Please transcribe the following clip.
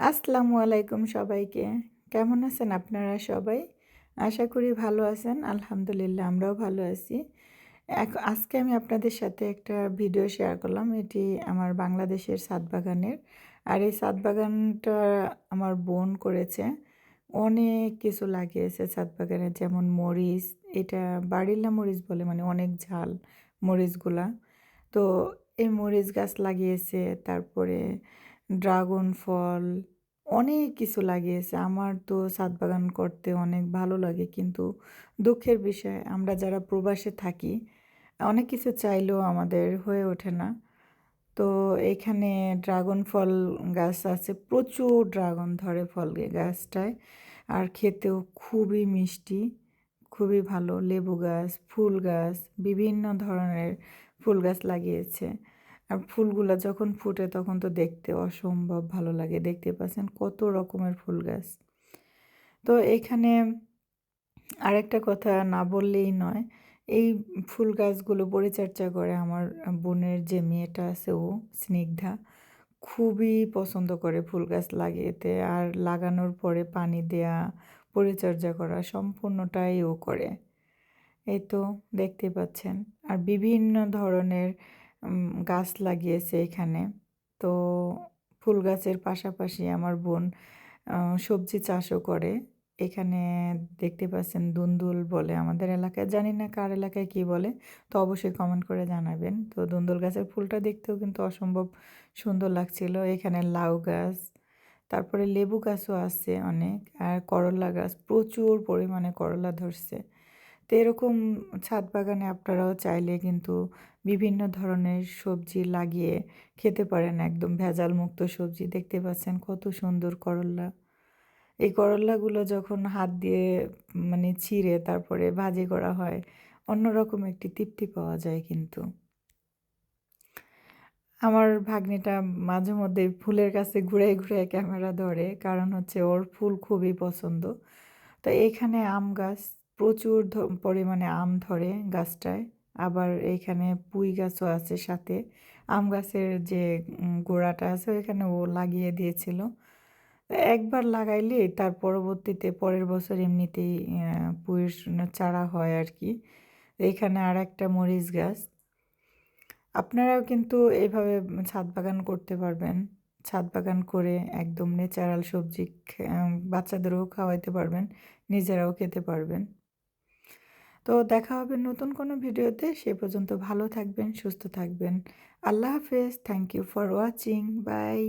আসসালামু আলাইকুম সবাইকে। কেমন আছেন আপনারা সবাই? আশা করি ভালো আছেন, আলহামদুলিল্লাহ আমরাও ভালো আছি। আজকে আমি আপনাদের সাথে একটা ভিডিও শেয়ার করলাম। এটি আমার বাংলাদেশের সাত বাগানের আর এই সাত বাগানটা আমার বোন করেছে। অনেক কিছু লাগিয়েছে ছাদ বাগানে যেমন মরিচ, এটা বাড়িলা মরিচ বলে মানে অনেক ঝাল মরিচগুলা। তো এই মরিচ গাছ লাগিয়েছে, তারপরে ড্রাগন ফল, অনেক কিছু লাগিয়েছে। আমার তো ছাদ বাগান করতে অনেক ভালো লাগে, কিন্তু দুঃখের বিষয়, আমরা যারা প্রবাসে থাকি, অনেক কিছু চাইলেও আমাদের হয়ে ওঠে না। তো এখানে ড্রাগন ফল গাছ আছে, প্রচুর ড্রাগন ধরে ফল গাছটায়। আর খেতেও খুবই মিষ্টি, খুবই ভালো। লেবু গাছ, ফুল গাছ, বিভিন্ন ধরনের ফুল গাছ লাগিয়েছে। আর ফুলগুলো যখন ফুটে তখন তো দেখতে অসম্ভব ভালো লাগে। দেখতে পাচ্ছেন কত রকমের ফুল গাছ। তো এখানে আরেকটা কথা না বললেই নয়, এই ফুল গাছগুলো পরিচর্যা করে আমার বোনের যে মেয়েটা আছে ও, স্নিগ্ধা, খুবই পছন্দ করে ফুল গাছ লাগিয়েতে। আর লাগানোর পরে পানি দেয়া, পরিচর্যা করা সম্পূর্ণটাই ও করে। এই তো দেখতে পাচ্ছেন। আর বিভিন্ন ধরনের গাছ লাগিয়েছে এখানে। তো ফুল গাছের পাশাপাশি আমার বোন সবজি চাষও করে। এখানে দেখতে পাচ্ছেন দুন্দুল বলে আমাদের এলাকায়। জানি না কার এলাকায় কি বলে, তো অবশ্যই কমেন্ট করে জানাবেন। তো দুন্দুল গাছের ফুলটা দেখতেও কিন্তু অসম্ভব সুন্দর লাগছিল। এখানে লাউ গাছ, তারপরে লেবু গাছও আছে অনেক, আর করলা গাছ। প্রচুর পরিমাণে করলা ধরছে। তো এরকম ছাদ বাগানে আপনারাও চাইলে কিন্তু বিভিন্ন ধরনের সবজি লাগিয়ে খেতে পারেন, একদম ভেজাল মুক্ত সবজি। দেখতে পাচ্ছেন কত সুন্দর করল্লা এই করল্লাগুলো যখন হাত দিয়ে মানে ছিঁড়ে তারপরে ভাজি করা হয়, অন্যরকম একটি তৃপ্তি পাওয়া যায় কিন্তু। আমার ভাগ্নিটা মাঝে মধ্যে ফুলের কাছে ঘুরে ঘুরে ক্যামেরা ধরে, কারণ হচ্ছে ওর ফুল খুবই পছন্দ। তো এখানে আম গাছ প্রচুর পরিমাণে আম ধরে গাছটায়। আবার এখানে পুঁই গাছও আছে সাথে। আম গাছের যে গোড়াটা আছে ওইখানে ও লাগিয়ে দিয়েছিল। একবার লাগাইলে তার পরবর্তীতে পরের বছর এমনিতেই পুঁইয়ের চারা হয় আর কি। এখানে আর একটা মরিচ গাছ। আপনারাও কিন্তু এইভাবে ছাদ বাগান করতে পারবেন। ছাদ বাগান করে একদম ন্যাচারাল সবজি বাচ্চাদেরও খাওয়াইতে পারবেন, নিজেরাও খেতে পারবেন। তো দেখা হবে নতুন কোনো ভিডিওতে। সে পর্যন্ত ভালো থাকবেন, সুস্থ থাকবেন। আল্লাহ হাফেজ। Thank you for watching bye